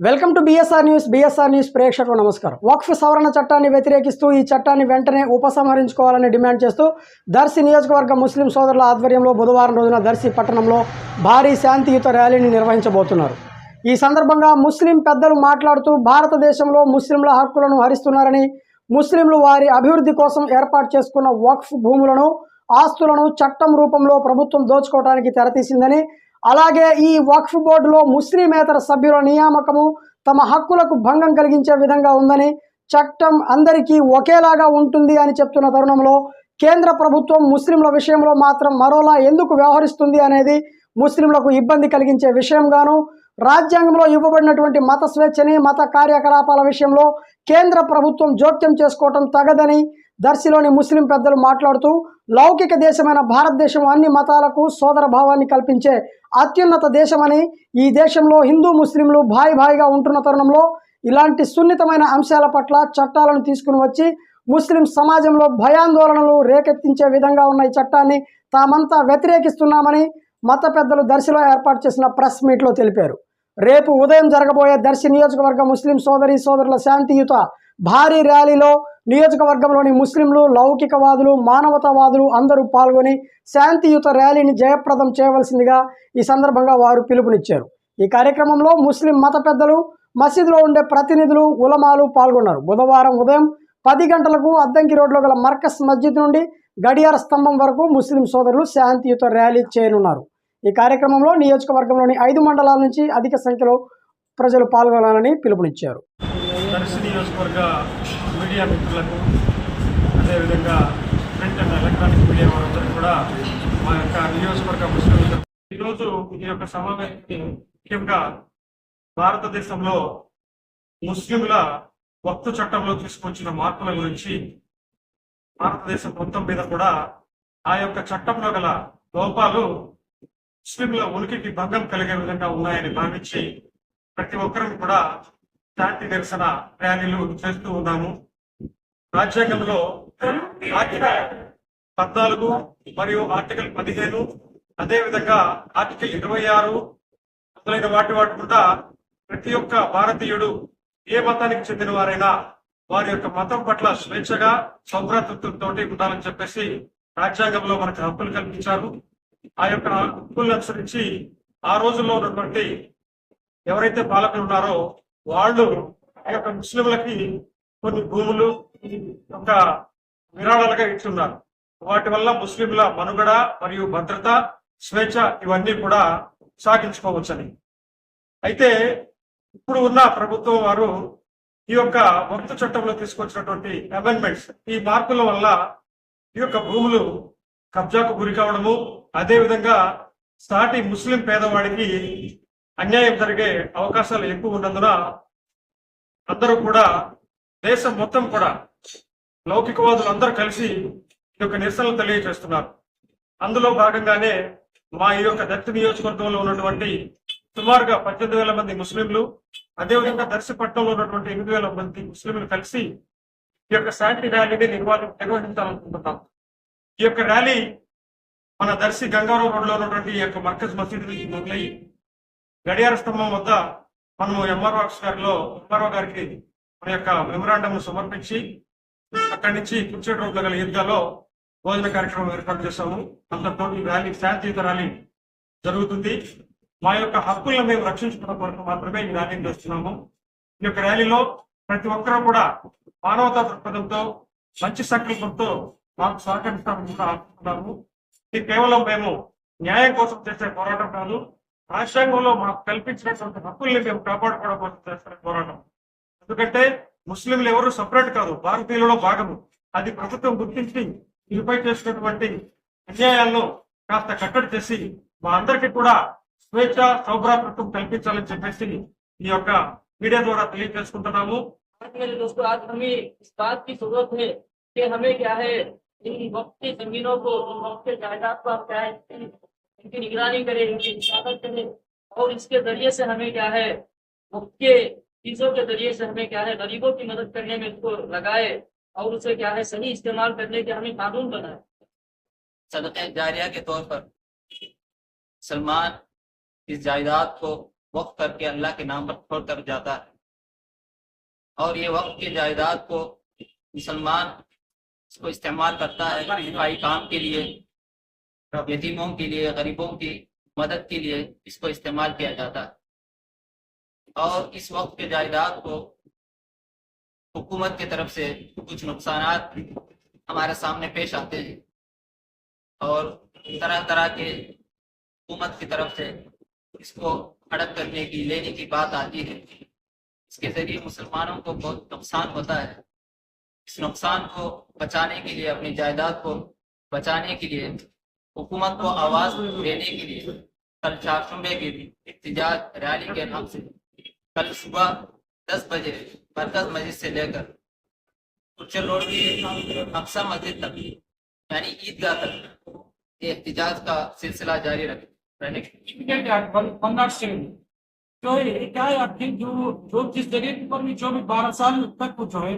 Welcome to BSR news BSR news ప్రేక్షకులకు నమస్కారం. వక్ఫ్ సవరణ చట్టాన్ని వ్యతిరేకిస్తూ ఈ చట్టాన్ని వెంటనే ఉపసంహరించుకోవాలని డిమాండ్ చేస్తూ దర్శి నియోజకవర్గ ముస్లిం సోదరుల ఆధ్వర్యంలో బుధవారం రోజున దర్శి పట్టణంలో భారీ శాంతియుత ర్యాలీని నిర్వహించబోతున్నారు. ఈ సందర్భంగా ముస్లిం పెద్దలు మాట్లాడుతూ భారతదేశంలో ముస్లింల హక్కులను హరిస్తున్నారని ముస్లింలు వారి అభివృద్ధి కోసం ఏర్పాటు చేసుకున్న వక్ఫ్ భూములను ఆస్తులను చట్టం రూపంలో ప్రభుత్వం దోచుకోవడానికి తెరతీసిందని అలాగే ఈ వక్ఫ్ బోర్డులో ముస్లిమేతర సభ్యుల నియామకము తమ హక్కులకు భంగం కలిగించే విధంగా ఉందని చట్టం అందరికీ ఒకేలాగా ఉంటుంది అని చెప్తున్న తరుణంలో కేంద్ర ప్రభుత్వం ముస్లింల విషయంలో మాత్రం మరోలా ఎందుకు వ్యవహరిస్తుంది అనేది ముస్లింలకు ఇబ్బంది కలిగించే విషయంగాను రాజ్యాంగంలో ఇవ్వబడినటువంటి మత స్వేచ్ఛని మత కార్యకలాపాల విషయంలో కేంద్ర ప్రభుత్వం జోక్యం చేసుకోవటం తగదని దర్శిలోని ముస్లిం పెద్దలు మాట్లాడుతూ లౌకిక దేశమైన భారతదేశం అన్ని మతాలకు సోదర భావాన్ని కల్పించే అత్యున్నత దేశమని ఈ దేశంలో హిందూ ముస్లింలు భాయి భాయిగా ఉంటున్న తరుణంలో ఇలాంటి సున్నితమైన అంశాల పట్ల చట్టాలను తీసుకుని వచ్చి ముస్లిం సమాజంలో భయాందోళనలు రేకెత్తించే విధంగా ఉన్న ఈ చట్టాన్ని తామంతా వ్యతిరేకిస్తున్నామని మత పెద్దలు దర్శిలో ఏర్పాటు చేసిన ప్రెస్ మీట్లో తెలిపారు. రేపు ఉదయం జరగబోయే దర్శి నియోజకవర్గ ముస్లిం సోదరి సోదరుల శాంతియుత భారీ ర్యాలీలో నియోజకవర్గంలోని ముస్లింలు లౌకికవాదులు మానవతావాదులు అందరూ పాల్గొని శాంతియుత ర్యాలీని జయప్రదం చేయవలసిందిగా ఈ సందర్భంగా వారు పిలుపునిచ్చారు. ఈ కార్యక్రమంలో ముస్లిం మత పెద్దలు మసీదులో ఉండే ప్రతినిధులు ఉలమాలు పాల్గొన్నారు. బుధవారం ఉదయం పది గంటలకు అద్దంకి రోడ్లో గల మర్కస్ మస్జిద్ నుండి గడియార స్తంభం వరకు ముస్లిం సోదరులు శాంతియుత ర్యాలీ చేయనున్నారు. ఈ కార్యక్రమంలో నియోజకవర్గంలోని ఐదు మండలాల నుంచి అధిక సంఖ్యలో ప్రజలు పాల్గొనాలని పిలుపునిచ్చారు. నియోజకవర్గ మీడియా మిత్రులకు అదేవిధంగా ప్రింట్ అండ్ ఎలక్ట్రానిక్ మీడియా వారందరికీ కూడా మా యొక్క నియోజకవర్గ ముస్లింలు ఈరోజు ఈ యొక్క సమావేశాన్ని ముఖ్యంగా భారతదేశంలో ముస్లింల వక్తు చట్టంలో తీసుకొచ్చిన మార్పుల గురించి భారతదేశం మొత్తం మీద కూడా ఆ యొక్క చట్టంలో గల లోపాలు ముస్లింల ఉనికికి భంగం కలిగే విధంగా ఉన్నాయని భావించి ప్రతి ఒక్కరం కూడా శాంతి నిరసన ర్యాలీలు చేస్తూ ఉన్నాము. రాజ్యాంగంలో ఆర్టికల్ పద్నాలుగు మరియు ఆర్టికల్ పదిహేను అదేవిధంగా ఆర్టికల్ ఇరవై ఆరు మొదలైన వాటి వాటి కూడా ప్రతి ఒక్క భారతీయుడు ఏ మతానికి చెందిన వారైనా వారి యొక్క మతం పట్ల స్వేచ్ఛగా సౌభ్రాతృత్వంతో ఉండాలని చెప్పేసి రాజ్యాంగంలో మనకు హక్కులు కల్పించారు. ఆ యొక్క హక్కులను అనుసరించి ఆ రోజుల్లో ఉన్నటువంటి ఎవరైతే పాలకులు ఉన్నారో వాళ్ళు ఆ యొక్క ముస్లింలకి కొన్ని భూములు ఒక విరాళాలుగా ఇచ్చున్నారు. వాటి వల్ల ముస్లింల మనుగడ మరియు భద్రత స్వేచ్ఛ ఇవన్నీ కూడా సాగించుకోవచ్చని. అయితే ఇప్పుడు ఉన్న ప్రభుత్వం వారు ఈ యొక్క వంతు చట్టంలో తీసుకొచ్చినటువంటి అమెండ్మెంట్స్ ఈ మార్పుల వల్ల ఈ యొక్క భూములు కబ్జాకు గురి కావడము అదేవిధంగా సాటి ముస్లిం పేదవాడికి అన్యాయం జరిగే అవకాశాలు ఎక్కువ ఉన్నందున అందరూ కూడా దేశం మొత్తం కూడా లౌకికవాదులు అందరూ కలిసి ఈ యొక్క నిరసనలు తెలియజేస్తున్నారు. అందులో భాగంగానే మా ఈ యొక్క దత్తి నియోజకవర్గంలో ఉన్నటువంటి సుమారుగా పద్దెనిమిది వేల మంది ముస్లింలు అదేవిధంగా దర్శపట్నంలో ఉన్నటువంటి ఎనిమిది వేల మంది ముస్లింలు కలిసి ఈ యొక్క శాంతి ర్యాలీని నిర్వహణ నిర్వహించాలనుకుంటున్నాం. ఈ యొక్క ర్యాలీ మన దర్శి గంగారావు రోడ్లో ఉన్నటువంటి ఈ యొక్క మర్కజ్ మసీదు నుంచి మొదలయ్యి గడియార స్తంభం వద్ద మనము ఎంఆర్ఓ గారిలో ఎంఆర్ఓ గారికి మన యొక్క మెమరాండం సమర్పించి అక్కడి నుంచి కుర్చేటి రోడ్ల గల ఈద్గాలో భోజన కార్యక్రమం ఏర్పాటు చేశాము. అంతతో ఈ ర్యాలీ శాంతియుత ర్యాలీ జరుగుతుంది. మా యొక్క హక్కులను మేము రక్షించుకున్న కొరకు మాత్రమే ఈ ర్యాలీని చేస్తున్నాము. ఈ యొక్క ర్యాలీలో ప్రతి ఒక్కరూ కూడా మానవతా దృక్పథంతో మంచి సంకల్పంతో మాకు సహకరిస్తామని కూడా ఆశిస్తున్నాము. ఇది కేవలం మేము న్యాయం కోసం చేసే పోరాటం కాదు. రాజ్యాంగంలో మాకు కల్పించినటువంటి హక్కుల్ని మేము కాపాడుకోవడం కోసం చేస్తున్న పోరాటం. ఎందుకంటే ముస్లింలు ఎవరు సపరేట్ కాదు భారతీయులలో భాగము అది ప్రభుత్వం గుర్తించి ఇరుపై చేసినటువంటి అన్యాయాలను కాస్త కట్టడి చేసి మా అందరికీ కూడా స్వేచ్ఛ సౌభ్రాతృత్వం కల్పించాలని చెప్పేసి ఈ యొక్క మీడియా ద్వారా తెలియజేసుకుంటున్నాము मेरे दोस्तों आज हमें इस बात की जरूरत है कि हमें क्या है इन वक्त की जमीनों को इन वक्त के जायदाद को आप क्या है इनकी निगरानी करें इनकी हिफाजत करें और इसके जरिए से हमें क्या है वक्त के ان سب کے ذریعے سے ہمیں کیا ہے، غریبوں کی مدد کرنے میں اس کو لگائے اور اسے کیا ہے، صحیح استعمال کرنے کے ہمیں قانون بنائے۔ صدقہ جاریہ کے طور پر سلمان اس جائیداد کو وقت کر کے اللہ کے نام پر چھوڑ کر جاتا ہے۔ اور یہ وقت کی جائیداد کو مسلمان اس کو استعمال کرتا ہے دفاعی کام کے لیے، یتیموں کے لیے، غریبوں کی مدد کے لیے اس کو استعمال کیا جاتا ہے۔ اور اس وقت کے جائیداد کو حکومت کی طرف سے کچھ نقصانات ہمارے سامنے پیش آتے ہیں اور طرح طرح کے حکومت کی طرف سے اس کو ہڑپ کرنے کی، لینے کی بات آتی ہے۔ اس کے ذریعے مسلمانوں کو بہت نقصان ہوتا ہے۔ اس نقصان کو بچانے کے لیے، اپنی جائیداد کو بچانے کے لیے، حکومت کو آواز دینے کے لیے، کل چار شمبے کی احتجاج ریلی کے نام سے کل صبح دس بجے، مرکز مسجد سے لے کر کچل روڈ کی اقسا مسجد تک یعنی عید گاہ تک، یہ احتجاج کا سلسلہ جاری رہنے جو ہے جو جس جگہ پر بھی جو بھی بارہ سال تک جو ہے،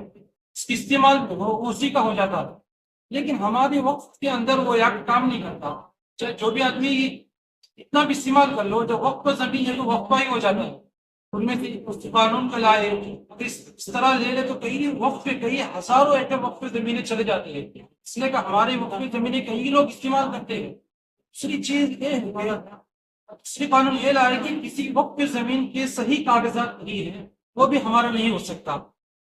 استعمال ہو اسی کا ہو جاتا۔ لیکن ہمارے وقت کے اندر وہ ایک کام نہیں کرتا۔ جو بھی آدمی اتنا بھی استعمال کر لو، جو وقت پر زمین ہے تو وقت پر ہی ہو جاتا ہے۔ ان میں سے اس قانون کو لائے اس طرح لے لے تو کئی وقت پہ کئی ہزاروں ایٹم وقت پہ زمینیں چلے جاتی ہیں۔ اس لیے کہ ہمارے وقت پہ زمینیں کئی لوگ استعمال کرتے ہیں۔ دوسری چیز یہ ہے دوسری قانون یہ لائے کہ کسی وقت پہ زمین کے صحیح کاغذات نہیں ہیں، وہ بھی ہمارا نہیں ہو سکتا۔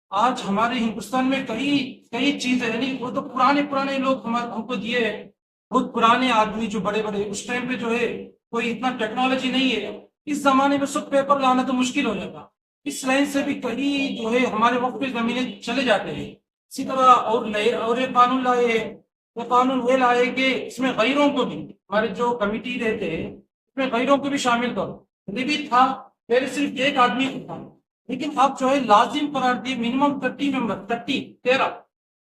آج ہمارے ہندوستان میں کئی کئی چیزیں یعنی وہ تو پرانے پرانے لوگ ہم کو دیے ہیں۔ بہت پرانے آدمی جو بڑے بڑے، اس ٹائم پہ جو ہے، کوئی اتنا ٹیکنالوجی نہیں ہے۔ اس زمانے میں سب پیپر لانا تو مشکل ہو جاتا۔ اس لائن سے بھی کئی جو ہے ہمارے وقت پہ زمینیں چلے جاتے ہیں۔ اسی طرح اور نئے اور یہ قانون لائے ہیں۔ وہ قانون وہ لائے کہ اس میں غیروں کو بھی ہمارے جو کمیٹی رہتے ہیں، اس میں غیروں کو بھی شامل کرو۔ یہ بھی تھا، پہلے صرف ایک آدمی تھا۔ لیکن آپ جو ہے لازم قرار دیے منیمم تھرٹی ممبر تھرٹی تیرہ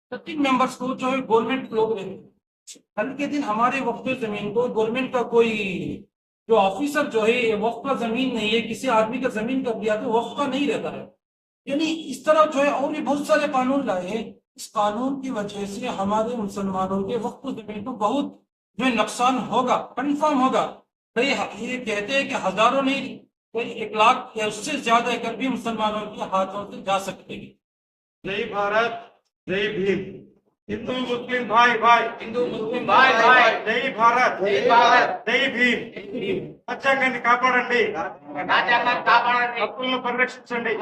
تھرٹی ممبرس کو جو ہے گورنمنٹ لوگ رہے ہیں۔ ہلکے دن ہمارے وقت زمین کو گورنمنٹ کا کوئی جو آفیسر جو ہے، یہ وقت کا زمین نہیں ہے، کسی آدمی کا زمین کر دیا تو وقت کا نہیں رہتا ہے۔ یعنی اس طرح جو ہے، اور بھی بہت سارے قانون لائے ہیں۔ اس قانون کی وجہ سے ہمارے مسلمانوں کے وقت زمین کو بہت جو نقصان ہوگا، کنفرم ہوگا۔ یہ کہتے ہیں کہ ہزاروں نہیں، کوئی ایک لاکھ یا اس سے زیادہ کر بھی مسلمانوں کے ہاتھوں سے جا سکتے گی جی بھارت جی بھیم۔ हैं जय भारत जय भीम हिंदू मुस्लिम भाई भाई हिंदू मुस्लिम भाई भाई జై భారత్ జై భారత్. జై భీమ్ రాజ్యాంగాన్ని కాపాడండి రాజ్యాంగాన్ని కాపాడండి హక్కులను పరిరక్షించండి